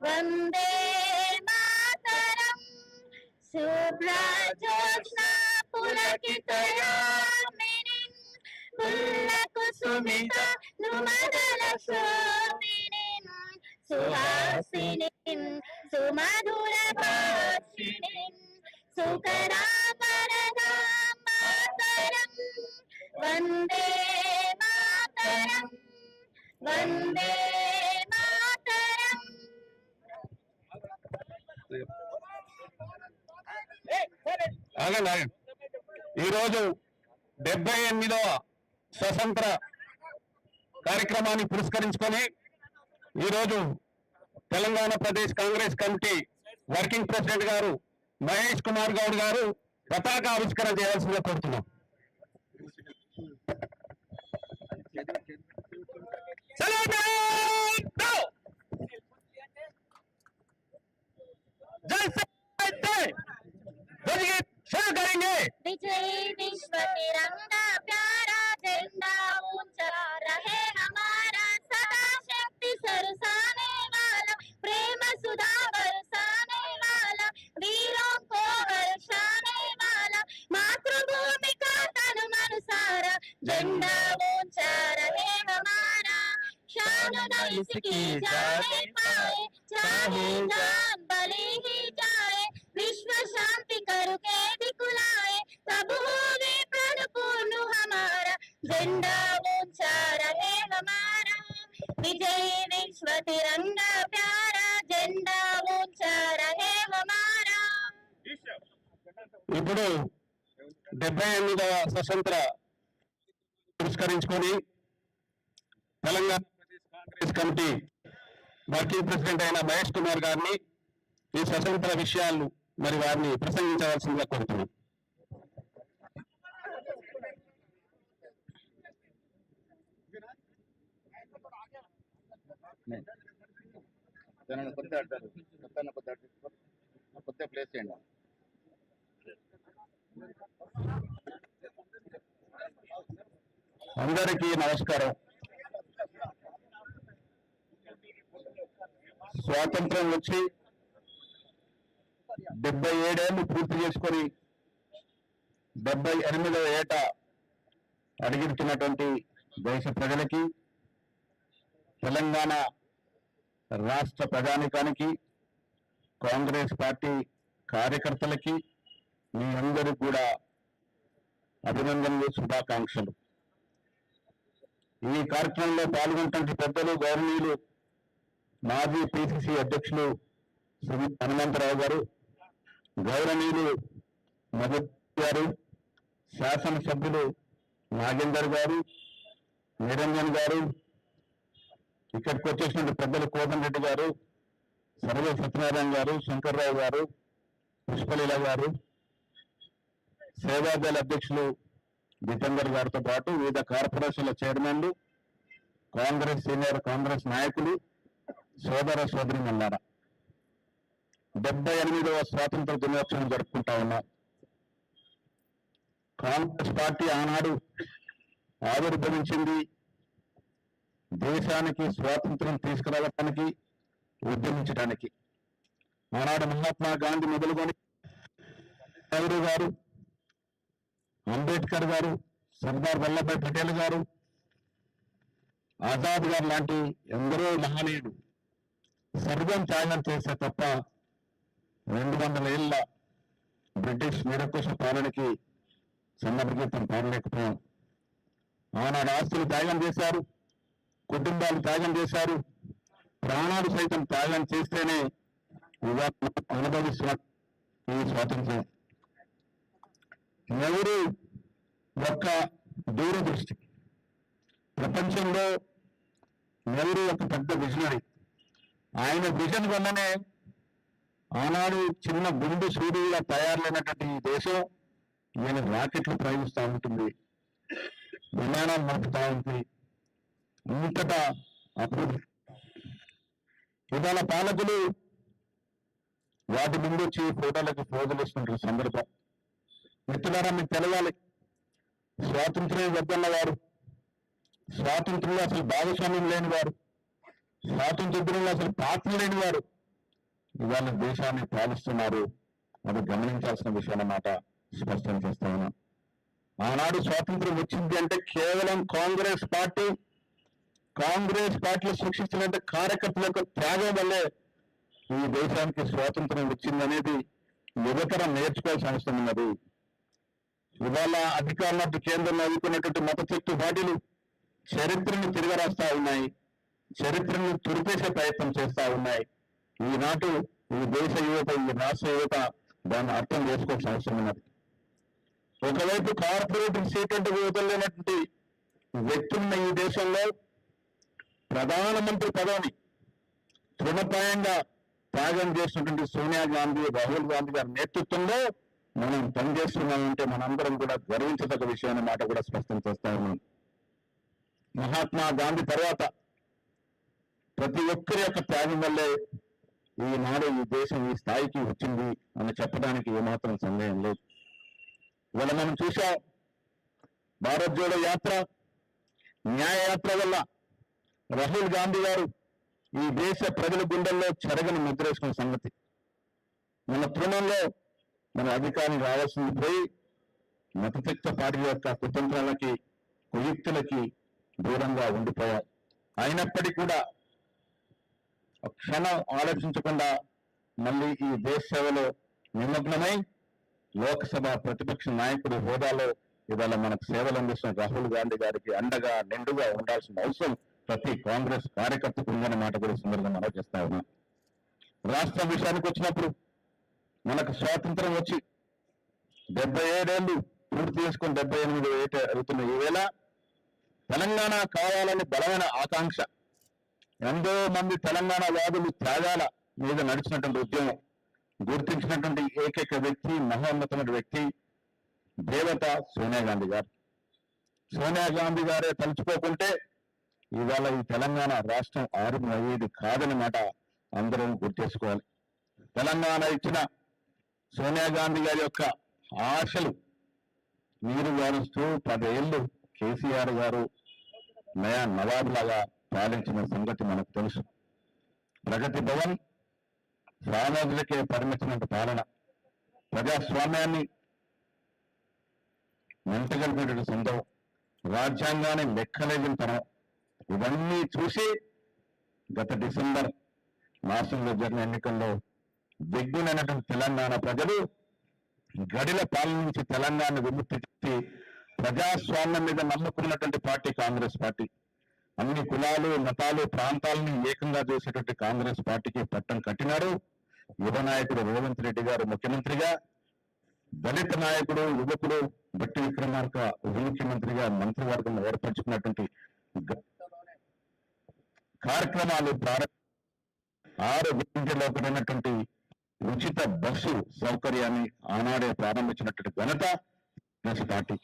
वन्दे मातरम्। सुभ्राजो सुवासिनी सुमधुरवासिनी सुकरा पर मातरम् वन्दे मातरम्। वन्दे ఆగండి ఆగండి ఈరోజు డెబ్బై ఎనిమిదవ స్వతంత్ర కార్యక్రమాన్ని పురస్కరించుకొని ఈరోజు Telangana Pradesh Congress committee working president గారు మహేష్ కుమార్ గౌడ్ గారు పతాక ఆవిష్కరణ చేయాల్సిందిగా కోరుతున్నాం. न इसकी जाने पाए चाहे जान बली ही जाए विश्व शांति करके दिखलाए तब होवे प्रण पूर्ण हमारा झंडा ऊंचा रहे हमारा विजय विश्व तिरंगा प्यारा झंडा ऊंचा रहे हमारा ఇప్పుడు డెబ్బై ఎనిమిదవ స్వతంత్ర పురస్కరించుకొని Telangana Pradesh Congress committee working president అయిన మహేష్ కుమార్ గారిని ఈ స్వతంత్ర విషయాలు మరి వారిని ప్రసంగించవలసిందిగా కోరుతున్నాం. ప్లేస్ చేయండి అందరికీ నమస్కారం. స్వాతంత్రం వచ్చి డెబ్బై ఏడేళ్ళు పూర్తి చేసుకొని డెబ్బై ఎనిమిదవ ఏట అడిగిడుతున్నటువంటి దేశ ప్రజలకి తెలంగాణ రాష్ట్ర ప్రజానికానికి కాంగ్రెస్ పార్టీ కార్యకర్తలకి మీ అందరూ కూడా అభినందనలు శుభాకాంక్షలు. ఈ కార్యక్రమంలో పాల్గొంటున్న పెద్దలు గౌరవీయులు మాజీ పిసిసి అధ్యక్షులు శ్రీ హనుమంతరావు గారు గౌరవనీయులు మధు గారు శాసనసభ్యులు నాగేందర్ గారు నిరంజన్ గారు ఇక్కడికి వచ్చేసినటువంటి పెద్దలు కోదన్ రెడ్డి గారు సర్వ సత్యనారాయణ గారు శంకర్రావు గారు పుష్పలీల గారు సేవాదళ అధ్యక్షులు జితేందర్ గారితో పాటు వివిధ కార్పొరేషన్ల చైర్మన్లు కాంగ్రెస్ సీనియర్ కాంగ్రెస్ నాయకులు సోదర సోదరి మన్నారా డెబ్బై ఎనిమిదవ స్వాతంత్ర దినోత్సవం జరుపుకుంటా ఉన్నాం. కాంగ్రెస్ పార్టీ ఆనాడు ఆవిర్భవించింది. దేశానికి స్వాతంత్రం తీసుకురావడానికి ఉద్యమించడానికి ఆనాడు మహాత్మా గాంధీ మొదలుకొని నెహ్రూ గారు అంబేద్కర్ గారు సర్దార్ వల్లభాయ్ పటేల్ గారు ఆజాద్ గారు లాంటి ఎందరో మహనీయుడు సర్వం త్యాగం చేస్తే తప్ప రెండు వందల ఏళ్ళ బ్రిటిష్ నిరకుశ పాలనకి సన్నభగీతం పాడలేకపోయాం ఆనాడు ఆస్తులు త్యాగం చేశారు కుటుంబాలు త్యాగం చేశారు ప్రాణాలు సైతం త్యాగం చేస్తేనే అనుభవిస్తున్న ఈ స్వాతంత్ర్యం. ఎవరు యొక్క దూరదృష్టి? ప్రపంచంలో నెహ్రూ ఒక పెద్ద విజనరీ? ఆయన విజన్ వల్లనే ఆనాడు చిన్న గుండు సూర్యుగా తయారైనటువంటి ఈ దేశం ఈయన రాకెట్లు ప్రయోగిస్తూ ఉంటుంది. విమానాలు నడుపుతూ ఉంది. ఇంతటా అభివృద్ధి ఇవాళ పాలకులు వాటి ముందు వచ్చి ఫోటోలకి ఫోజులు ఇస్తుంటారు సందర్భం. మిత్రులారా మీకు తెలవాలి. స్వాతంత్ర్యం వద్దన్న వారు. స్వాతంత్రంలో అసలు భాగస్వామ్యం లేని వారు. స్వాతంత్రంలో అసలు పాత్ర లేని వారు. ఇవాళ దేశాన్ని పాలిస్తున్నారు. అది గమనించాల్సిన విషయం అన్నమాట. స్పష్టం చేస్తా ఉన్నాం. ఆనాడు స్వాతంత్రం వచ్చింది అంటే కేవలం కాంగ్రెస్ పార్టీ కాంగ్రెస్ పార్టీలో సృష్టించినట్టు కార్యకర్తల యొక్క త్యాగం వల్లే ఈ దేశానికి స్వాతంత్రం వచ్చిందనేది యువతరం నేర్చుకోవాల్సిన అవసరం ఉన్నది. ఇవాళ అధికారులకు కేంద్రంలో ఎదుర్కొన్నటువంటి మత శక్తి పార్టీలు చరిత్రను తిరగరాస్తా ఉన్నాయి. చరిత్రను తురిపేసే ప్రయత్నం చేస్తా ఉన్నాయి. ఈనాటి ఈ దేశ యువత ఈ రాష్ట్ర యువత దాన్ని అర్థం చేసుకోవాల్సిన అవసరం ఉన్నది. ఒకవైపు కార్పొరేట్ సీటెంట్ వదిలేనటువంటి వ్యక్తులున్న ఈ దేశంలో ప్రధానమంత్రి పదవిని తృణప్రాయంగా త్యాగం చేసినటువంటి సోనియా గాంధీ రాహుల్ గాంధీ గారి నేతృత్వంలో మనం పనిచేస్తున్నామంటే మనందరం కూడా గర్వించదగ్గ విషయం అనే మాట కూడా స్పష్టం చేస్తా ఉన్నాం. మహాత్మా గాంధీ తర్వాత ప్రతి ఒక్కరి యొక్క త్యాగం వల్లే ఈనాడు ఈ దేశం ఈ స్థాయికి వచ్చింది అని చెప్పడానికి ఏమాత్రం సందేహం లేదు. ఇవాళ మనం చూసాం భారత్ జోడో యాత్ర న్యాయ యాత్ర వల్ల రాహుల్ గాంధీ గారు ఈ దేశ ప్రజల గుండెల్లో చెరగని ముద్రేసుకున్న సంగతి. మన తృణంలో మన అధికారం రావాల్సింది పోయి మతతిక్త పార్టీ యొక్క కుతంత్రాలకి కుయుక్తులకి దూరంగా ఉండిపోయారు. అయినప్పటికీ కూడా క్షణం ఆలోచించకుండా మళ్ళీ ఈ దేశ సేవలో నిమగ్నమై లోక్సభ ప్రతిపక్ష నాయకుడి హోదాలో ఇవాళ మనకు సేవలు అందిస్తున్న రాహుల్ గాంధీ గారికి అండగా నిండుగా ఉండాల్సిన అవసరం ప్రతి కాంగ్రెస్ కార్యకర్తకు ఉందన్న మాట కూడా సుందరంగా సందర్భంగా మనం చేస్తా ఉన్నాం. రాష్ట్ర విషయానికి వచ్చినప్పుడు మనకు స్వాతంత్రం వచ్చి డెబ్బై ఏడేళ్ళు పూర్తి చేసుకుని డెబ్బై ఎనిమిది ఏట అవుతున్న ఈవేళ తెలంగాణ కావాలని బలమైన ఆకాంక్ష ఎంతో మంది తెలంగాణ వాదులు త్యాగాల మీద నడిచినటువంటి ఉద్యమం గుర్తించినటువంటి ఏకైక వ్యక్తి మహోన్నతమైన వ్యక్తి దేవత సోనియా గాంధీ గారు. సోనియా గాంధీ గారే తలుచుకోకుంటే ఇవాళ ఈ తెలంగాణ రాష్ట్రం ఆరు అయ్యేది కాదని మాట అందరం గుర్తేసుకోవాలి. తెలంగాణ ఇచ్చిన సోనియా గాంధీ గారి యొక్క ఆశలు నీరు గారుస్తూ పదేళ్ళు కేసీఆర్ గారు నయా నవాబ్ లాగా పాలించిన సంగతి మనకు తెలుసు. ప్రగతి భవన్ సామాజులకే పరిమితమైన పాలన. ప్రజాస్వామ్యాన్ని మెంటగలిపినటువంటి సందం రాజ్యాంగాన్ని లెక్కలేని తనం ఇవన్నీ చూసి గత డిసెంబర్ మాసంలో జరిగిన ఎన్నికల్లో దిగ్గునైనటువంటి తెలంగాణ ప్రజలు గడిల పాలన నుంచి తెలంగాణ విముక్తి ప్రజాస్వామ్యం మీద నమ్ముకున్నటువంటి పార్టీ కాంగ్రెస్ పార్టీ. అన్ని కులాలు మతాలు ప్రాంతాలను ఏకంగా చేసేటువంటి కాంగ్రెస్ పార్టీకి పట్టం కట్టినారు. యువ నాయకుడు రేవంత్ రెడ్డి గారు ముఖ్యమంత్రిగా దళిత నాయకుడు యువకుడు బట్టి విక్రమార్క ఉప ముఖ్యమంత్రిగా మంత్రివర్గం ఏర్పరచుకున్నటువంటి కార్యక్రమాలు ప్రారంభ ఆరు ఒకటైనటువంటి ఉచిత బస్సు సౌకర్యాన్ని ఆనాడే ప్రారంభించినటువంటి ఘనత కాంగ్రెస్ పార్టీ.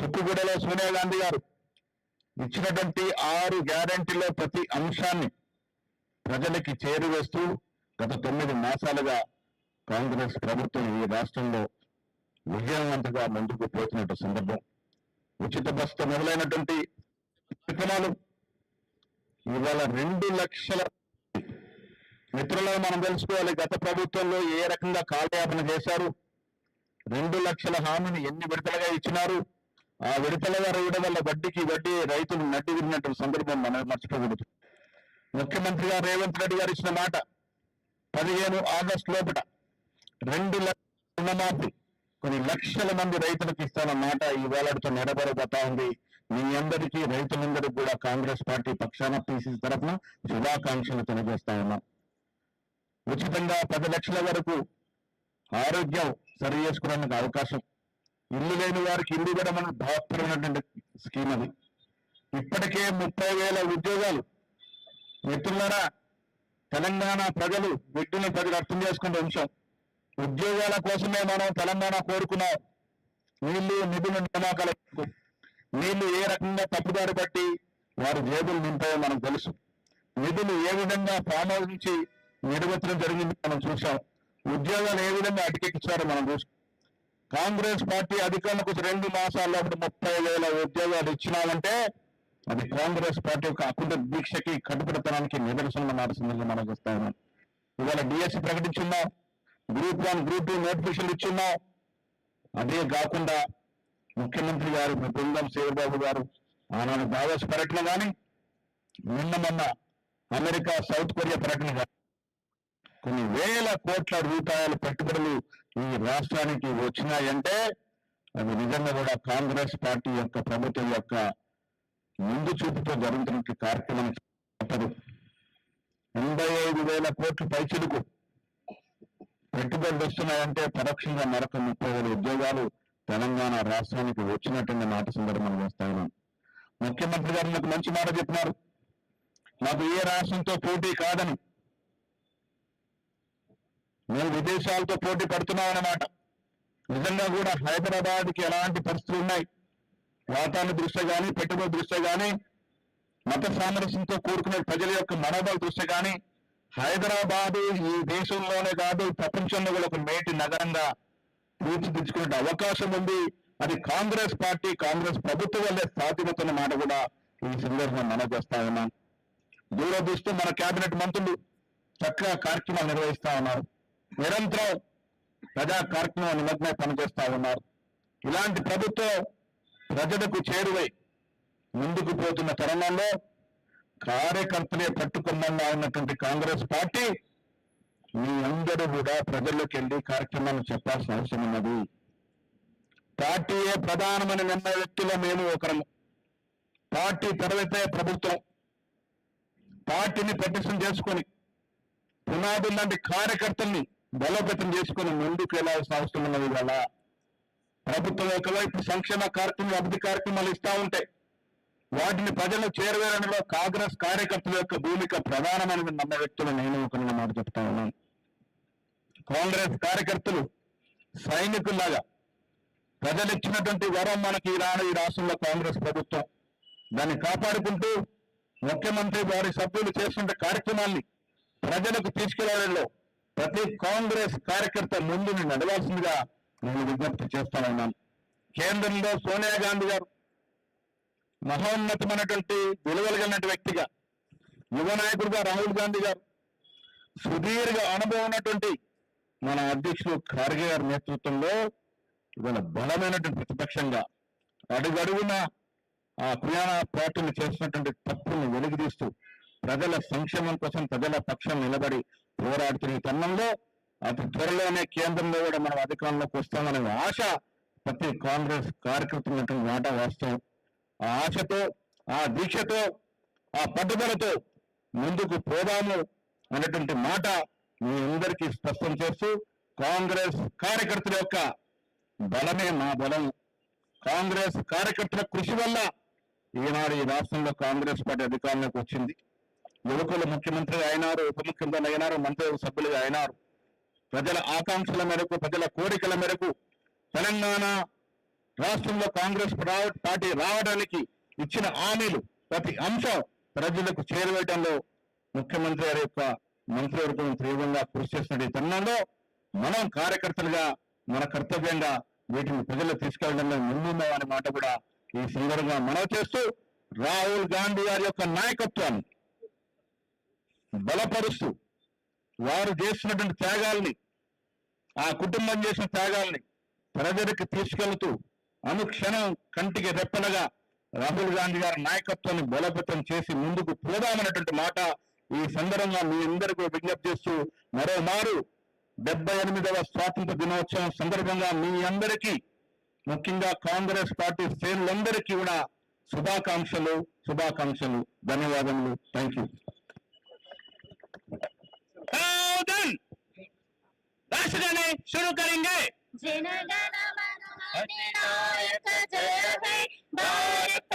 తుక్కుగూడలో సోనియా గాంధీ గారు ఇచ్చినటువంటి ఆరు గ్యారంటీలో ప్రతి అంశాన్ని ప్రజలకి చేరువేస్తూ గత తొమ్మిది మాసాలుగా కాంగ్రెస్ ప్రభుత్వం ఈ రాష్ట్రంలో విజయవంతంగా ముందుకు పోతున్నట్టు సందర్భం. ఉచిత బస్సు మొదలైనటువంటి కార్యక్రమాలు ఇవాళ రెండు లక్షల మిత్రులు మనం తెలుసుకోవాలి. గత ప్రభుత్వంలో ఏ రకంగా కాలయాపన చేశారు? రెండు లక్షల హామీని ఎన్ని విడతలుగా ఇచ్చినారు? ఆ విడతలుగా ఇవ్వడం వల్ల వడ్డీకి వడ్డీ రైతులు నడ్డి విరిగినట్టు సందర్భం మనం మర్చిపోకూడదు. ముఖ్యమంత్రిగా రేవంత్ రెడ్డి గారు ఇచ్చిన మాట పదిహేను ఆగస్టు లోపల రెండు లక్షల రుణమాఫీ కొన్ని లక్షల మంది రైతులకు ఇస్తాన మాట ఈ వేలాడుతో నెరవేరబోతా ఉంది. మీ అందరికీ రైతులందరికీ కూడా కాంగ్రెస్ పార్టీ పక్షాన పీసీసీ తరఫున శుభాకాంక్షలు తెలియజేస్తా ఉన్నాం. ఉచితంగా పది లక్షల వరకు ఆరోగ్యం సరి చేసుకోవడానికి అవకాశం ఇల్లు లేని వారికి ఇల్లు కూడా మనం భావపరమైనటువంటి స్కీమ్ అది. ఇప్పటికే ముప్పై వేల ఉద్యోగాలు. మిత్రులారా తెలంగాణ ప్రజలు వ్యక్తులను ప్రజలు అర్థం చేసుకునే అంశం. ఉద్యోగాల కోసమే మనం తెలంగాణ కోరుకున్నాం. నీళ్ళు నిధుల నియామకాలకు నీళ్ళు ఏ రకంగా తప్పుదారి బట్టి వారి జేబులు నింపాయో మనకు తెలుసు. నిధులు ఏ విధంగా ఫామ్ హౌస్ నుంచి నిర్వచనం జరిగింది మనం చూసాం ఉద్యోగాలు ఏ విధంగా అటుకెక్కించారో మనం చూసాం కాంగ్రెస్ పార్టీ అధికారులకు రెండు మాసాల్లో ముప్పై వేల ఉద్యోగాలు ఇచ్చినామంటే అది కాంగ్రెస్ పార్టీ యొక్క అకుంఠ దీక్షకి కట్టుబడితనానికి నిదర్శనం మారుతుందని మనం చూస్తా ఉన్నాం. ఇవాళ DSC ప్రకటించున్నాం group one group two notification ఇచ్చున్నాం అదే కాకుండా ముఖ్యమంత్రి గారు మీ బృందం శివబాబు గారు ఆనాడు దావోస్ పర్యటన కానీ నిన్న మొన్న అమెరికా సౌత్ కొరియా పర్యటన కానీ కొన్ని వేల కోట్ల రూపాయల పెట్టుబడులు ఈ రాష్ట్రానికి వచ్చినాయంటే అది నిజంగా కూడా కాంగ్రెస్ పార్టీ యొక్క ప్రభుత్వం యొక్క ముందు చూపుతో జరుగుతున్న కార్యక్రమం. తప్పదు ఎనభై ఐదు వేల కోట్ల పైచిలుకు. పెట్టుబడులు వస్తున్నాయంటే పరోక్షంగా మరొక ముప్పై వేల ఉద్యోగాలు తెలంగాణ రాష్ట్రానికి వచ్చినట్టుగా మాట సందర్భంగా వేస్తా ఉన్నాను ముఖ్యమంత్రి గారు నాకు మంచి మాట చెప్పినారు. నాకు ఏ రాష్ట్రంతో పోటీ కాదని మేము విదేశాలతో పోటీ పడుతున్నాం అన్నమాట. నిజంగా కూడా హైదరాబాద్కి ఎలాంటి పరిస్థితులు ఉన్నాయి? వాతావరణ దృష్ట్యా కానీ పెట్టుబడి దృష్ట్యా కానీ మత సామరస్యంతో కూడుకునే ప్రజల యొక్క మనోబల దృష్ట్యా కానీ హైదరాబాదు ఈ దేశంలోనే కాదు ప్రపంచంలో కూడా ఒక మేటి నగరంగా తీర్చిదిద్దుకునే అవకాశం ఉంది. అది కాంగ్రెస్ పార్టీ కాంగ్రెస్ ప్రభుత్వం వల్లే సాధ్యమవుతున్న మాట కూడా ఈ సందర్భంగా మనం చేస్తా ఉన్నాం. దూరదృష్టి మన కేబినెట్ మంత్రులు చక్కగా కార్యక్రమాలు నిర్వహిస్తా ఉన్నారు. నిరంతరం ప్రజా కార్యక్రమం నిమగ్నమై పనిచేస్తా ఉన్నారు. ఇలాంటి ప్రభుత్వం ప్రజలకు చేరువై ముందుకు పోతున్న తరుణంలో కార్యకర్తలే పట్టుకున్నంగా ఉన్నటువంటి కాంగ్రెస్ పార్టీ మీ అందరూ కూడా ప్రజల్లోకి వెళ్ళి కార్యక్రమాన్ని చెప్పాల్సిన అవసరం ఉన్నది. పార్టీయే ప్రధానమైన నిన్న వ్యక్తిలో మేము ఒకరము. పార్టీ తర్వాతే ప్రభుత్వం. పార్టీని ప్రతిష్టం చేసుకొని పునాదులు లాంటి కార్యకర్తల్ని బలోపేతం చేసుకుని ముందుకు వెళ్ళాల్సిన అవసరం ఉన్నది ఇవాళ. ప్రభుత్వం ఒకవైపు సంక్షేమ కార్యక్రమాలు అభివృద్ధి కార్యక్రమాలు ఇస్తా ఉంటాయి వాటిని ప్రజలు చేరవేయడంలో కాంగ్రెస్ కార్యకర్తల యొక్క భూమిక ప్రధానమైనది నమ్మ వ్యక్తులు నేను ఒక మాట చెప్తా ఉన్నాను. కాంగ్రెస్ కార్యకర్తలు సైనికుల్లాగా ప్రజలు ఇచ్చినటువంటి వరం మనకి ఈనాడు ఈ రాష్ట్రంలో కాంగ్రెస్ ప్రభుత్వం. దాన్ని కాపాడుకుంటూ ముఖ్యమంత్రి వారి సభ్యులు చేస్తున్న కార్యక్రమాల్ని ప్రజలకు తీసుకెళ్ళడంలో ప్రతి కాంగ్రెస్ కార్యకర్త ముందు నడవాల్సిందిగా నేను విజ్ఞప్తి చేస్తా ఉన్నాను. కేంద్రంలో సోనియా గాంధీ గారు మహోన్నతమైనటువంటి విలువలు కలిగినటువంటి వ్యక్తిగా యువ నాయకుడిగా రాహుల్ గాంధీ గారు సుదీర్ఘ అనుభవం ఉన్నటువంటి మన అధ్యక్షుడు ఖార్గే గారి నేతృత్వంలో ఇవాళ బలమైనటువంటి ప్రతిపక్షంగా అడుగడుగున ఆ ప్రయాణ పార్టీని చేసినటువంటి తప్పులను వెలుగుదీస్తూ ప్రజల సంక్షేమం కోసం ప్రజల పక్షం నిలబడి పోరాడుతున్న ఈ తరుణంలో అతి త్వరలోనే కేంద్రంలో కూడా మనం అధికారంలోకి వస్తామనే ఆశ ప్రతి కాంగ్రెస్ కార్యకర్తలు మాట వాస్తవం. ఆ ఆశతో ఆ దీక్షతో ఆ పట్టుదలతో ముందుకు పోదాము అనేటువంటి మాట మీ అందరికీ స్పష్టం చేస్తూ కాంగ్రెస్ కార్యకర్తల యొక్క బలమే మా బలం. కాంగ్రెస్ కార్యకర్తల కృషి వల్ల ఈనాడు ఈ రాష్ట్రంలో కాంగ్రెస్ పార్టీ అధికారంలోకి వచ్చింది. యువకులు ముఖ్యమంత్రి అయినారు ఉప ముఖ్యమంత్రి అయినారు మంత్రి సభ్యులుగా అయినారు. ప్రజల ఆకాంక్షల మేరకు ప్రజల కోరికల మేరకు తెలంగాణ రాష్ట్రంలో కాంగ్రెస్ పార్టీ రావడానికి ఇచ్చిన హామీలు ప్రతి అంశం ప్రజలకు చేరువేయడంలో ముఖ్యమంత్రి గారి యొక్క మంత్రివర్గం తీవ్రంగా కృషి చేస్తున్న తరుణంలో మనం కార్యకర్తలుగా మన కర్తవ్యంగా వీటిని ప్రజలకు తీసుకెళ్ళడంలో ముందుందా అనే మాట కూడా ఈ సందర్భంగా మనవి చేస్తూ రాహుల్ గాంధీ గారి యొక్క నాయకత్వాన్ని బలపరుస్తూ వారు చేసినటువంటి త్యాగాల్ని ఆ కుటుంబం చేసిన త్యాగాల్ని ప్రజలకు తీసుకెళ్తూ అనుక్షణం కంటికి రెప్పలుగా రాహుల్ గాంధీ గారి నాయకత్వాన్ని బలోపేతం చేసి ముందుకు పోదామన్నటువంటి మాట ఈ సందర్భంగా మీ అందరికీ విజ్ఞప్తి చేస్తూ మరోమారు డెబ్బై ఎనిమిదవ స్వాతంత్ర దినోత్సవం సందర్భంగా మీ అందరికీ ముఖ్యంగా కాంగ్రెస్ పార్టీ శ్రేణులందరికీ కూడా శుభాకాంక్షలు శుభాకాంక్షలు ధన్యవాదములు. థ్యాంక్ యూ राष्ट्रगाने शुरू करेंगे जनगण मन अधिनायक जय हे भारत